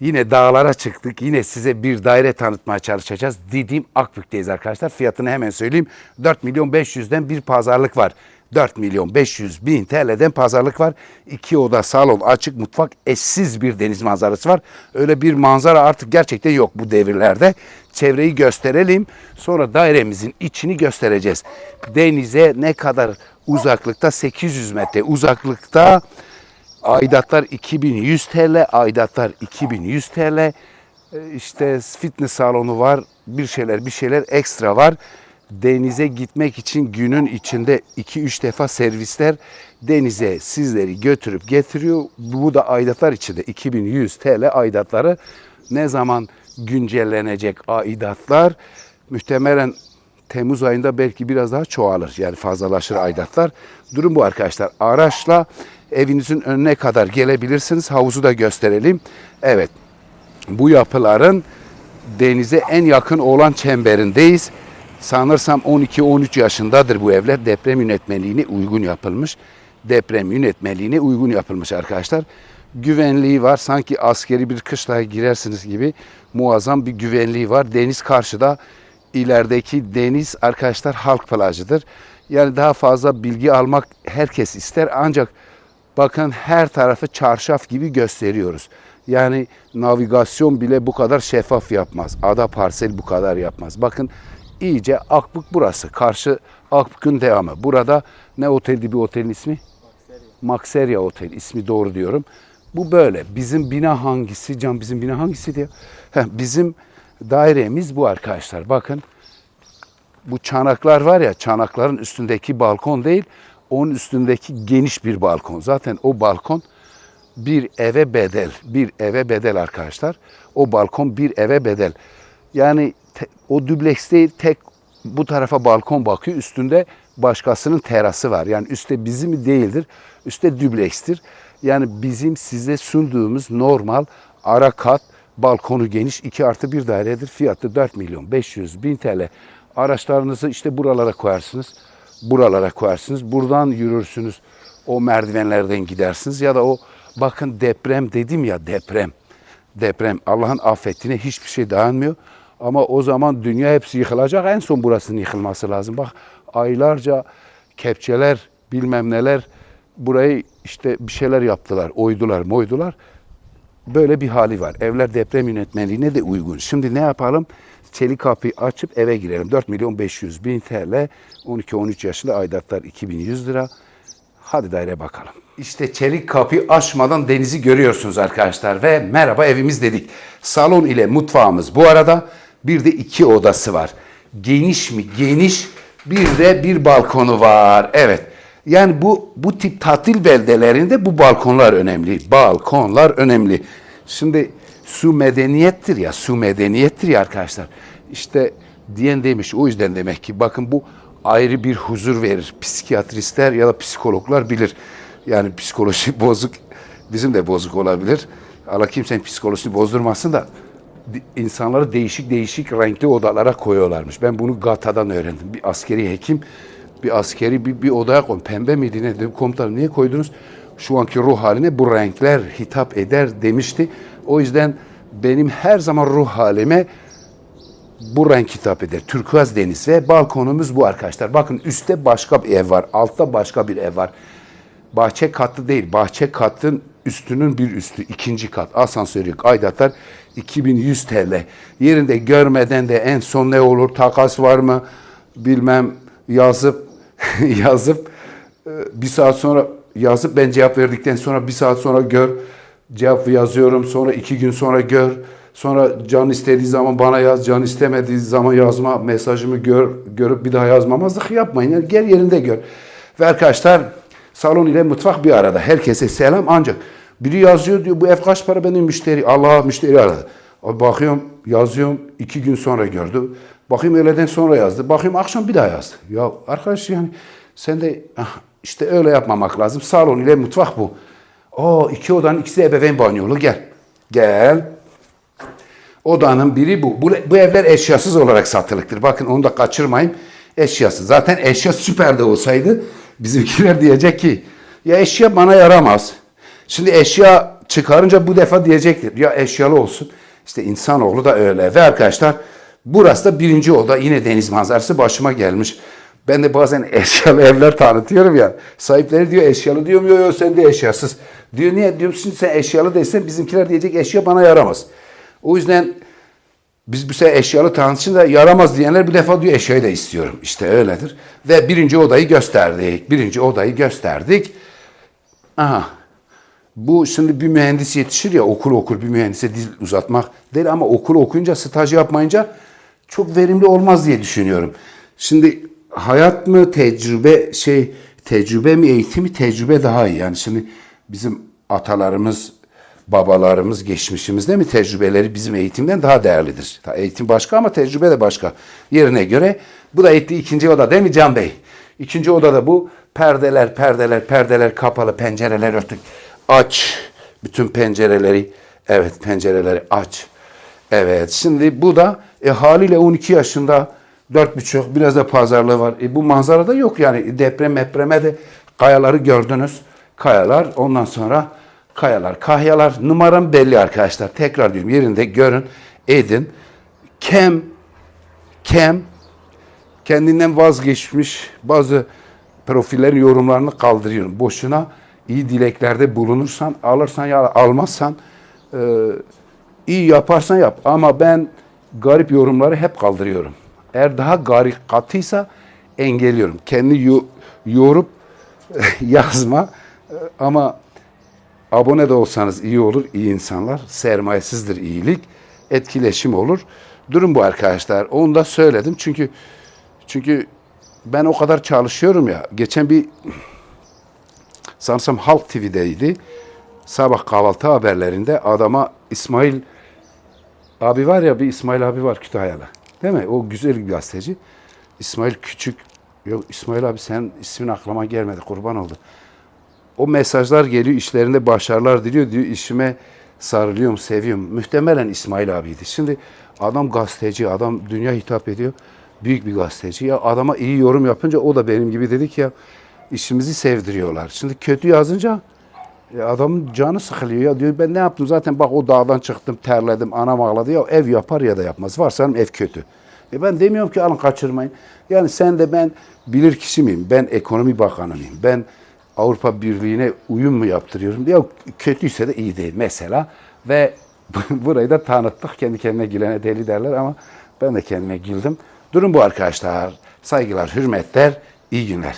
Yine dağlara çıktık. Yine size bir daire tanıtmaya çalışacağız. Didim Akbük'teyiz arkadaşlar. Fiyatını hemen söyleyeyim. 4 milyon 500'den bir pazarlık var. 4 milyon 500 bin TL'den pazarlık var. İki oda, salon, açık mutfak, eşsiz bir deniz manzarası var. Öyle bir manzara artık gerçekten yok bu devirlerde. Çevreyi gösterelim. Sonra dairemizin içini göstereceğiz. Denize ne kadar uzaklıkta? 800 metre uzaklıkta. Aidatlar 2100 TL, aidatlar 2100 TL. E, İşte fitness salonu var, bir şeyler bir şeyler ekstra var. Denize gitmek için günün içinde 2-3 defa servisler denize sizleri götürüp getiriyor. Bu da aidatlar içinde 2100 TL aidatları. Ne zaman güncellenecek aidatlar? Muhtemelen Temmuz ayında belki biraz daha çoğalır. Yani fazlalaşır aidatlar. Durum bu arkadaşlar. Araçla evinizin önüne kadar gelebilirsiniz. Havuzu da gösterelim. Evet. Bu yapıların denize en yakın olan çemberindeyiz. Sanırsam 12-13 yaşındadır bu evler. Deprem yönetmeliğine uygun yapılmış. Deprem yönetmeliğine uygun yapılmış arkadaşlar. Güvenliği var. Sanki askeri bir kışlaya girersiniz gibi muazzam bir güvenliği var. Deniz karşıda ilerideki deniz arkadaşlar halk plajıdır. Yani daha fazla bilgi almak herkes ister ancak bakın her tarafı çarşaf gibi gösteriyoruz. Yani navigasyon bile bu kadar şeffaf yapmaz. Ada parsel bu kadar yapmaz. Bakın iyice Akbük burası. Karşı Akbük'ün devamı. Burada ne oteldi bir otelin ismi? Maxeria Otel ismi doğru diyorum. Bu böyle. Bizim bina hangisi? Can bizim bina hangisi diyor. Heh, bizim dairemiz bu arkadaşlar. Bakın bu çanaklar var ya çanakların üstündeki balkon değil onun üstündeki geniş bir balkon. Zaten o balkon bir eve bedel. Bir eve bedel arkadaşlar. O balkon bir eve bedel. Yani te- o dübleks değil tek bu tarafa balkon bakıyor. Üstünde başkasının terası var. Yani üstte bizim değildir. Üstte düblekstir. Yani bizim size sunduğumuz normal ara kat balkonu geniş 2 artı bir dairedir. Fiyatı 4 milyon 500 bin TL. Araçlarınızı işte buralara koyarsınız. Buralara koyarsınız. Buradan yürürsünüz. O merdivenlerden gidersiniz. Ya da o bakın deprem dedim ya deprem. Deprem Allah'ın affettiğine hiçbir şey dayanmıyor. Ama o zaman dünya hepsi yıkılacak. En son burasının yıkılması lazım. Bak aylarca kepçeler bilmem neler burayı işte bir şeyler yaptılar. Oydular moydular. Böyle bir hali var. Evler deprem yönetmeliğine de uygun. Şimdi ne yapalım? Çelik kapıyı açıp eve girelim. 4 milyon 500 bin TL, 12-13 yaşında aidatlar 2100 lira. Hadi daire bakalım. İşte çelik kapıyı açmadan denizi görüyorsunuz arkadaşlar ve merhaba evimiz dedik. Salon ile mutfağımız bu arada bir de iki odası var. Geniş mi? Geniş. Bir de bir balkonu var. Evet. Yani bu bu tip tatil beldelerinde bu balkonlar önemli. Balkonlar önemli. Şimdi su medeniyettir ya, su medeniyettir ya arkadaşlar. İşte diyen demiş o yüzden demek ki bakın bu ayrı bir huzur verir. Psikiyatristler ya da psikologlar bilir. Yani psikoloji bozuk, bizim de bozuk olabilir. Allah kimsenin psikolojisini bozdurmasın da insanları değişik değişik renkli odalara koyuyorlarmış. Ben bunu Gata'dan öğrendim. Bir askeri hekim bir askeri bir, bir odaya koy. Pembe miydi ne dedim komutanım niye koydunuz? Şu anki ruh haline bu renkler hitap eder demişti. O yüzden benim her zaman ruh halime bu renk hitap eder. Türkuaz deniz ve balkonumuz bu arkadaşlar. Bakın üstte başka bir ev var. Altta başka bir ev var. Bahçe katlı değil. Bahçe katın üstünün bir üstü. ikinci kat. Asansörü yok. Aidatlar 2100 TL. Yerinde görmeden de en son ne olur? Takas var mı? Bilmem yazıp yazıp e, bir saat sonra yazıp ben cevap verdikten sonra bir saat sonra gör. Cevap yazıyorum. Sonra iki gün sonra gör. Sonra can istediği zaman bana yaz, can istemediği zaman yazma, mesajımı gör, görüp bir daha yazmamazlık yapmayın. Yani gel yerinde gör. Ve arkadaşlar salon ile mutfak bir arada. Herkese selam ancak biri yazıyor diyor bu ev kaç para benim müşteri. Allah müşteri aradı. Bakıyorum yazıyorum iki gün sonra gördü. Bakayım öğleden sonra yazdı. Bakayım akşam bir daha yazdı. Ya arkadaş yani sen de ah, işte öyle yapmamak lazım. Salon ile mutfak bu. O iki odanın ikisi ebeveyn banyolu gel. Gel. Odanın biri bu. bu. Bu evler eşyasız olarak satılıktır. Bakın onu da kaçırmayın. Eşyasız. Zaten eşya süper de olsaydı bizimkiler diyecek ki ya eşya bana yaramaz. Şimdi eşya çıkarınca bu defa diyecektir. Ya eşyalı olsun. İşte insanoğlu da öyle. Ve arkadaşlar burası da birinci oda. Yine deniz manzarası başıma gelmiş. Ben de bazen eşyalı evler tanıtıyorum ya. Sahipleri diyor eşyalı diyorum. Yok yok sen de eşyasız. Diyor niye? Diyorum şimdi sen eşyalı değilsen bizimkiler diyecek eşya bana yaramaz. O yüzden biz bu sefer eşyalı tanıtışın da yaramaz diyenler bu defa diyor eşyayı da istiyorum. İşte öyledir. Ve birinci odayı gösterdik. Birinci odayı gösterdik. Aha. Bu şimdi bir mühendis yetişir ya okul okur bir mühendise dil uzatmak değil ama okul okuyunca staj yapmayınca çok verimli olmaz diye düşünüyorum. Şimdi hayat mı tecrübe şey tecrübe mi eğitim mi tecrübe daha iyi. Yani şimdi bizim atalarımız babalarımız geçmişimizde mi tecrübeleri bizim eğitimden daha değerlidir. Eğitim başka ama tecrübe de başka. Yerine göre bu da etti ikinci oda değil mi Can Bey? İkinci odada bu perdeler, perdeler, perdeler kapalı, pencereler örtük. Aç bütün pencereleri. Evet pencereleri aç. Evet şimdi bu da e, haliyle 12 yaşında dört buçuk biraz da pazarlığı var. E, bu manzarada yok yani deprem mepreme de kayaları gördünüz. Kayalar ondan sonra kayalar, kahyalar numaram belli arkadaşlar. Tekrar diyorum yerinde görün, edin. Kem, kem kendinden vazgeçmiş bazı profillerin yorumlarını kaldırıyorum. Boşuna iyi dileklerde bulunursan, alırsan ya almazsan e, iyi yaparsan yap. Ama ben garip yorumları hep kaldırıyorum. Eğer daha garip katıysa engelliyorum. Kendi yo- yorup yazma ama abone de olsanız iyi olur. iyi insanlar. Sermayesizdir iyilik. Etkileşim olur. Durum bu arkadaşlar. Onu da söyledim. Çünkü çünkü ben o kadar çalışıyorum ya. Geçen bir sanırsam Halk TV'deydi. Sabah kahvaltı haberlerinde adama İsmail abi var ya bir İsmail abi var Kütahyalı. Değil mi? O güzel bir gazeteci. İsmail Küçük. Yok İsmail abi sen ismin aklıma gelmedi. Kurban oldu. O mesajlar geliyor işlerinde başarılar diliyor diyor işime sarılıyorum seviyorum. Muhtemelen İsmail abiydi. Şimdi adam gazeteci adam dünya hitap ediyor. Büyük bir gazeteci. Ya adama iyi yorum yapınca o da benim gibi dedi ki ya işimizi sevdiriyorlar. Şimdi kötü yazınca ya adamın canı sıkılıyor ya diyor ben ne yaptım zaten bak o dağdan çıktım terledim anam ağladı ya ev yapar ya da yapmaz varsa ev kötü. E ben demiyorum ki alın kaçırmayın. Yani sen de ben bilir kişi miyim? Ben ekonomi bakanı mıyım? Ben Avrupa Birliği'ne uyum mu yaptırıyorum? Ya kötüyse de iyi değil mesela. Ve burayı da tanıttık. Kendi kendine gülene deli derler ama ben de kendime güldüm. Durum bu arkadaşlar. Saygılar, hürmetler, iyi günler.